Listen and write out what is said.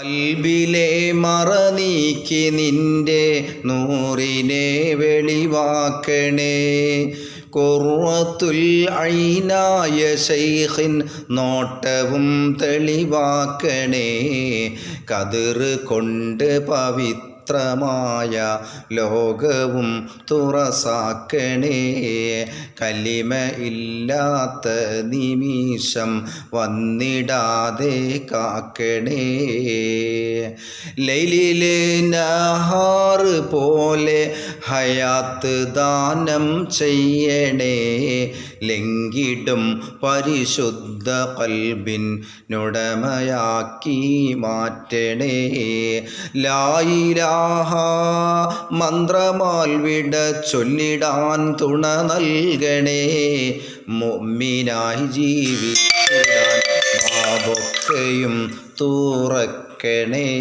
കൽബിലെ മറ നീക്കി നിന്റെ നൂറിനെ വെളിവാക്കണേ. കുറത്തുൽ ഐനായ ശൈഖിൻ നോട്ടവും തെളിവാക്കണേ. കതിർ കൊണ്ട് പവിത്രമായ ലോകവും തുറസാക്കണേ. കലിമ ഇല്ലാത്ത നിമിഷം വന്നിടാതെ കാക്കണേ. ലൈലിലെ നഹാറ് പോലെ ഹയാത്ത് ദാനം ചെയ്യണേ. ലംഘിടും പരിശുദ്ധ കൽബിൻ നുടമയാക്കി മാറ്റണേ. ലായിലാഹ മന്ത്രമാൽ വിട ചൊല്ലിടാൻ തുണ നൽകണേ. മുമ്മിനായി ജീവിക്കാൻ ബാബൊക്കെയും തൂറക്കണേ.